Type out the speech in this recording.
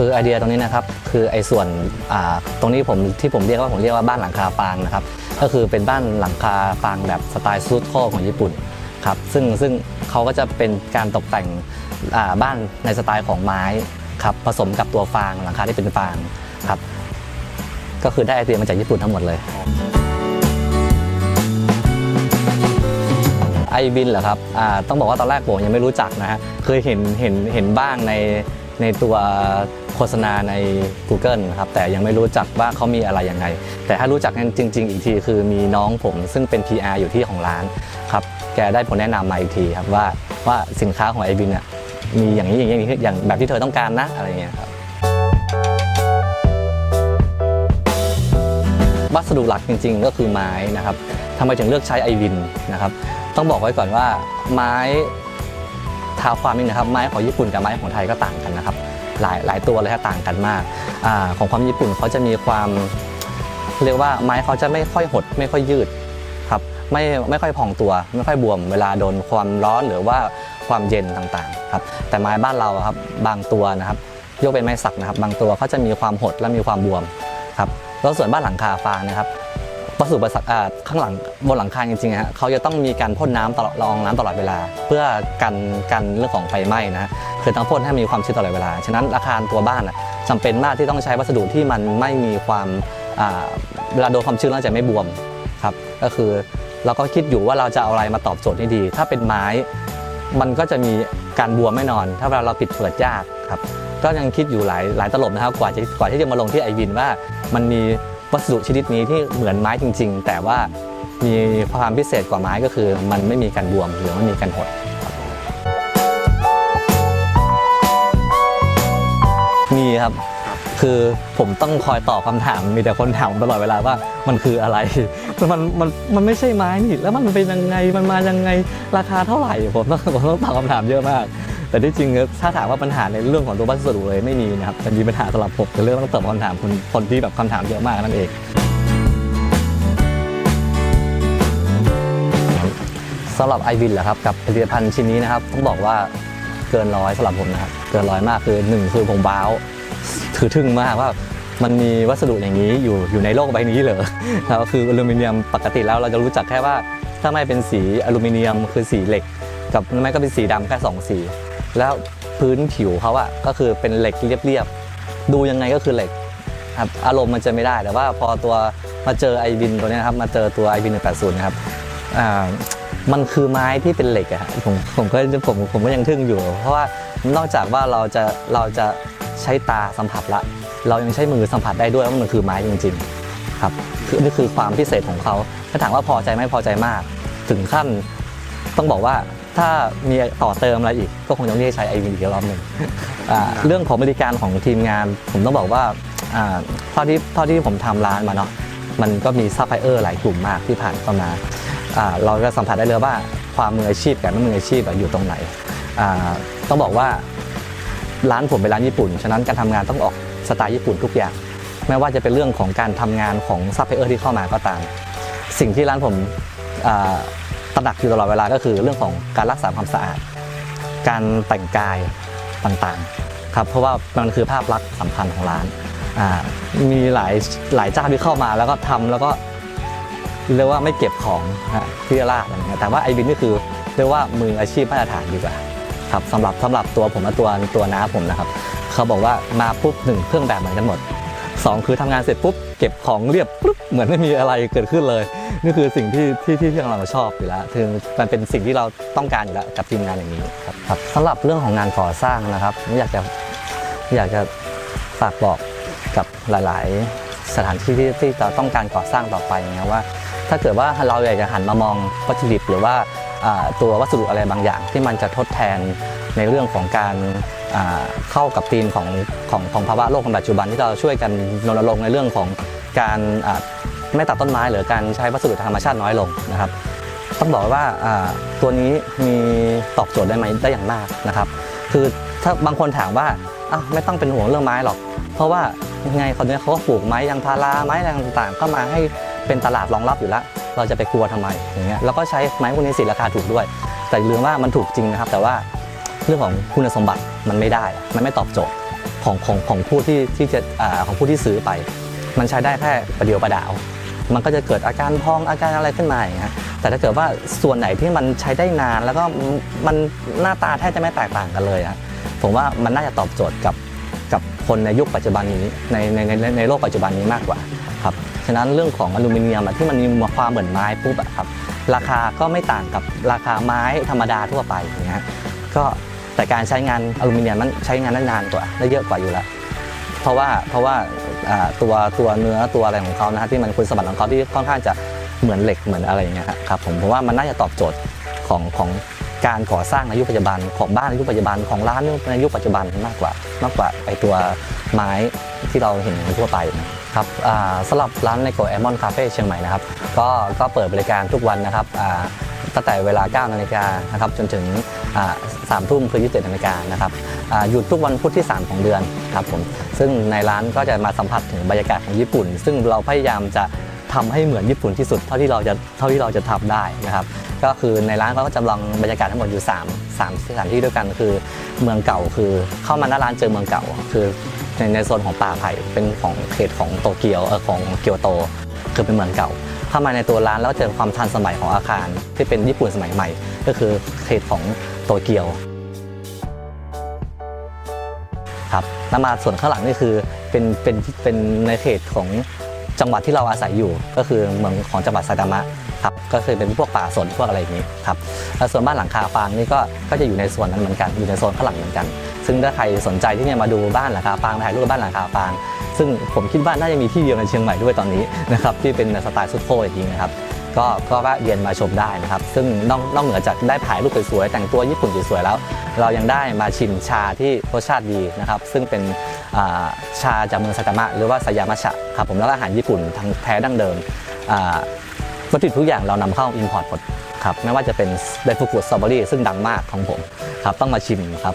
คือไอเดียตรงนี้นะครับคือไอส่วนตรงนี้ผมที่ผมเรียกว่าผมเรียกว่าบ้านหลังคาฟางนะครับก็คือเป็นบ้านหลังคาฟางแบบสไตล์ซูดโคของญี่ปุ่นครับซึ่งซึ่งเขาก็จะเป็นการตกแต่งบ้านในสไตล์ของไม้ครับผสมกับตัวฟางหลังคาที่เป็นฟางครับก็คือได้ไอเดียมาจากญี่ปุ่นทั้งหมดเลยไอบินเหรอครับต้องบอกว่าตอนแรกผมยังไม่รู้จักนะฮะเคยเห็นเห็นเห็นบ้างในในตัว โฆษณาใน Google นะครับแต่ยังไม่รู้จักว่าเขามีอะไรยังไง แต่ถ้ารู้จักกันจริง ๆ อีกทีคือมีน้องผมซึ่งเป็น PR อยู่ที่ของร้านครับแกได้ผลแนะนำมาอีกทีครับว่าว่าสินค้าของไอบินเนี่ยมีอย่างนี้อย่างนี้อย่างแบบที่เธอต้องการนะอะไรเงี้ยครับวัสดุหลักจริง ๆ ก็คือไม้นะครับทำไมถึงเลือกใช้ไอวินนะครับ ต้องบอกไว้ก่อนว่าไม้ท้าความนิดนะครับ ไม้ของญี่ปุ่นกับไม้ของไทยก็ต่างกันนะครับ หลายหลายตัวเลยครับต่างกันมากอของความญี่ปุ่นเขาจะมีความเรียกว่าไม้เขาจะไม่ค่อยหด ไม่ค่อยยืดครับไม่ไม่ค่อยพองตัว ไม่ค่อยบวม เวลาโดนความร้อนหรือว่าความเย็นต่างๆครับแต่ไม้บ้านเราครับบางตัวนะครับยกเป็นไม้สักนะครับ บางตัวเขาจะมีความหดและมีความบวมครับแล้วส่วนบ้านหลังคาฟางนะครับ วัสดุประสข้างหลังบนหลังคาจริงๆฮะเขาจะต้องมีการพ่นน้ำตลอดละองน้ำตลอดเวลา เพื่อกันกันเรื่องของไฟไหม้นะคือต้องพ่นให้มีความชื้นตลอดเวลา ฉะนั้นอาคารตัวบ้านอะจำเป็นมากที่ต้องใช้วัสดุที่มันไม่มีความเวลาโดนความชื้นแล้วจะไม่บวมครับก็คือเราก็คิดอยู่ว่าเราจะเอาอะไรมาตอบโจทย์ให้ดี ถ้าเป็นไม้มันก็จะมีการบวมไม่นอน ถ้าเวลาเราปิดเปิดยากครับก็ยังคิดอยู่หลายหลายตลบนะครับกว่าจะกว่าที่จะมาลงที่ไอวินว่ามันมี วัสดุชนิดนี้ที่เหมือนไม้จริง ๆ แต่ว่ามีความพิเศษกว่าไม้ก็คือ มันไม่มีการบวมหรือไม่มีการหดมีครับ คือผมต้องคอยตอบคำถาม มีแต่คนถามตลอดเวลาว่ามันคืออะไรมันมันมันไม่ใช่ไม้นี่แล้วมันเป็นยังไงมันมายังไงราคาเท่าไหร่ผมต้องผมต้องตอบคำถามเยอะมาก แต่ที่จริงถ้าถามว่าปัญหาในเรื่องของตัววัสดุเลยไม่มีนะครับแต่มีปัญหาสำหรับผมแต่เรื่องต้องตอบคำถามคนคนที่แบบคำถามเยอะมากนั่นเองสำหรับไอวินเหรอครับกับผลิตภัณฑ์ชิ้นนี้นะครับต้องบอกว่าเกินร้อยสำหรับผมนะครับเกินร้อยมากคือหนึ่งคือผมว้าวถือทึ่งมากว่ามันมีวัสดุอย่างนี้อยู่อยู่ในโลกใบนี้เหรอแล้วคืออลูมิเนียมปกติแล้วเราจะรู้จักแค่ว่าถ้าไม่เป็นสีอลูมิเนียมคือสีเหล็ก กับไม่ก็เป็นสีดำแค่สองสี แล้วพื้นผิวเขาอะก็คือเป็นเหล็กเรียบๆดูยังไงก็คือเหล็กครับอารมณ์มันจะไม่ได้แต่ว่าพอตัวมาเจอไอวินตัวนี้นะครับมาเจอตัวไอวินหนึ่งแปดศูนย์นะครับมันคือไม้ที่เป็นเหล็กอะผมผมก็ผมผมก็ยังทึ่งอยู่ เพราะว่านอกจากว่าเราจะเราจะใช้ตาสัมผัสละ เรายังใช้มือสัมผัสได้ด้วยว่ามันคือไม้จริง ๆ ครับคือนี่คือความพิเศษของเขาถ้าถามว่าพอใจไหมพอใจมาก ถึงขั้นต้องบอกว่า ถ้ามีต่อเติมอะไรอีก ก็คงต้องเรียกใช้ไอวินอีกรอบหนึ่งอ่าเรื่องของบริการของทีมงาน ผมต้องบอกว่าอ่าเท่าที่เท่าที่ผมทำร้านมาเนาะมันก็มีซัพพลายเออร์หลายกลุ่มมากที่ผ่านเข้ามาอ่าเราก็สัมผัสได้เลยว่าความมืออาชีพกับไม่มืออาชีพอะอยู่ตรงไหนอ่าต้องบอกว่า ร้านผมเป็นร้านญี่ปุ่น ฉะนั้นการทำงานต้องออกสไตล์ญี่ปุ่นทุกอย่าง ไม่ว่าจะเป็นเรื่องของการทำงานของซัพพลายเออร์ที่เข้ามาก็ตาม สิ่งที่ร้านผมอ่า ตระหนักอยู่ตลอดเวลาก็คือเรื่องของการรักษาความสะอาด การแต่งกายต่างๆครับเพราะว่ามันคือภาพลักษณ์สำคัญของร้านอ่ามีหลายหลายเจ้าที่เข้ามาแล้วก็ทำแล้วก็เรียกว่าไม่เก็บของฮะที่ลาดอะไรเงี้ยแต่ว่าไอบินนี่คือเรียกว่ามืออาชีพมาตรฐานดีกว่าครับสำหรับสำหรับตัวผมและตัวตัวน้าผมนะครับ เขาบอกว่ามาปุ๊บหนึ่งเครื่องแบบเหมือนกันหมด สองคือทำงานเสร็จปุ๊บเก็บของเรียบปุ๊บเหมือนไม่มีอะไรเกิดขึ้นเลย นี่คือสิ่งที่ที่ที่ที่เราชอบอยู่แล้วคือมันเป็นสิ่งที่เราต้องการอยู่แล้วกับทีมงานอย่างนี้ครับครับสำหรับเรื่องของงานก่อสร้างนะครับอยากจะอยากจะฝากบอกกับหลาย ๆ สถานที่ที่ที่เราต้องการก่อสร้างต่อไปนะว่า ถ้าเกิดว่าเราอยากจะหันมามองวัตถุดิบหรือว่าตัววัสดุอะไรบางอย่างที่มันจะทดแทน ในเรื่องของการเข้ากับธีมของของของภาวะโลกในปัจจุบันที่เราช่วยกันรณรงค์ในเรื่องของการไม่ตัดต้นไม้หรือการใช้วัสดุธรรมชาติน้อยลงนะครับ ต้องบอกว่าตัวนี้มีตอบโจทย์ได้ไหมได้อย่างมากนะครับ คือถ้าบางคนถามว่าไม่ต้องเป็นห่วงเรื่องไม้หรอก เพราะว่ายังไงคนเนี้ยเขาก็ปลูกไม้ยางพาราไม้อะไรต่างๆ ก็มาให้เป็นตลาดรองรับอยู่แล้ว เราจะไปกลัวทำไมอย่างเงี้ยแล้วก็ใช้ไม้พวกนี้สิราคาถูกด้วย แต่ลืมว่ามันถูกจริงนะครับ แต่ว่า เรื่องของคุณสมบัติมันไม่ได้ มันไม่ตอบโจทย์ของของของผู้ที่ที่จะอ่าของผู้ที่ซื้อไป มันใช้ได้แค่ประเดียวประดาว มันก็จะเกิดอาการพองอาการอะไรขึ้นมาอย่างเงี้ยแต่ถ้าเกิดว่าส่วนไหนที่มันใช้ได้นานแล้วก็มันหน้าตาแทบจะไม่แตกต่างกันเลยอะผมว่ามันน่าจะตอบโจทย์กับกับคนในยุคปัจจุบันนี้ในในในในโลกปัจจุบันนี้มากกว่าครับฉะนั้นเรื่องของอลูมิเนียมที่มันมีความเหมือนไม้ปุ๊บอะครับราคาก็ไม่ต่างกับราคาไม้ธรรมดาทั่วไปอย่างเงี้ยก็ แต่การใช้งานอลูมิเนียมมันใช้งานได้นานกว่าได้เยอะกว่าอยู่แล้วเพราะว่าเพราะว่าตัวตัวเนื้อตัวอะไรของเขานะฮะที่มันคุณสมบัติของเขาที่ค่อนข้างจะเหมือนเหล็กเหมือนอะไรอย่างเงี้ยครับครับผมผมว่ามันน่าจะตอบโจทย์ของของการก่อสร้างในยุคปัจจุบันของบ้านในยุคปัจจุบันของร้านในยุคปัจจุบันมากกว่ามากกว่าไอตัวไม้ที่เราเห็นทั่วไปนะครับสำหรับร้านในโกแอมอนคาเฟ่เชียงใหม่นะครับก็ก็เปิดบริการทุกวันนะครับตั้งแต่เวลา 9 นาฬิกานะครับจนถึง สามทุ่มคือ27นาฬิกานะครับหยุดทุกวันพุธที่ 3 ของเดือนครับผมซึ่งในร้านก็จะมาสัมผัสถึงบรรยากาศของญี่ปุ่น ซึ่งเราพยายามจะทำให้เหมือนญี่ปุ่นที่สุดเท่าที่เราจะเท่าที่เราจะทำได้นะครับก็คือในร้านเขาก็จำลองบรรยากาศทั้งหมดอยู่ 3 3สถานที่ด้วยกันคือเมืองเก่าคือเข้ามาหน้าร้านเจอเมืองเก่า คือในในโซนของป่าไผ่เป็นของเขตของโตเกียวเออของเกียวโต คือเป็นเมืองเก่า เข้ามาในตัวร้านแล้วเจอความทันสมัยของอาคารที่เป็นญี่ปุ่นสมัยใหม่ ก็คือเขตของ โตเกียวครับแล้วมาส่วนข้างหลังนี่คือเป็นเป็นเป็นในเขตของจังหวัดที่เราอาศัยอยู่ ก็คือเมืองของจังหวัดไซตามะครับก็คือเป็นพวกป่าสนพวกอะไรอย่างนี้ครับแล้วส่วนบ้านหลังคาฟางนี่ก็ก็จะอยู่ในส่วนนั้นเหมือนกันอยู่ในโซนข้างหลังเหมือนกัน ซึ่งถ้าใครสนใจที่จะมาดูบ้านหลังคาฟางถ่ายรูปบ้านหลังคาฟาง ซึ่งผมคิดว่าน่าจะมีที่เดียวในเชียงใหม่ด้วยตอนนี้นะครับที่เป็นสไตล์ซุดโคอย่างนี้นะครับ ก็ก็แวะเวียนมาชมได้นะครับ ซึ่งนอกนอกเหนือจากได้ถ่ายรูปสวยๆแต่งตัวญี่ปุ่นสวยๆแล้ว เรายังได้มาชิมชาที่รสชาติดีนะครับ ซึ่งเป็นาชาจากเมืองซากามะหรือว่าสยามะชะครับผมแล้วอาหารญี่ปุ่นทั้งแท้ดั้งเดิมวัตถุดิบทุกอย่างเรานำเข้าอินพอร์ตหมดครับไม่ว่าจะเป็นไดฟุกุสตรอเบอรี่ซึ่งดังมากของผมครับต้องมาชิมครับ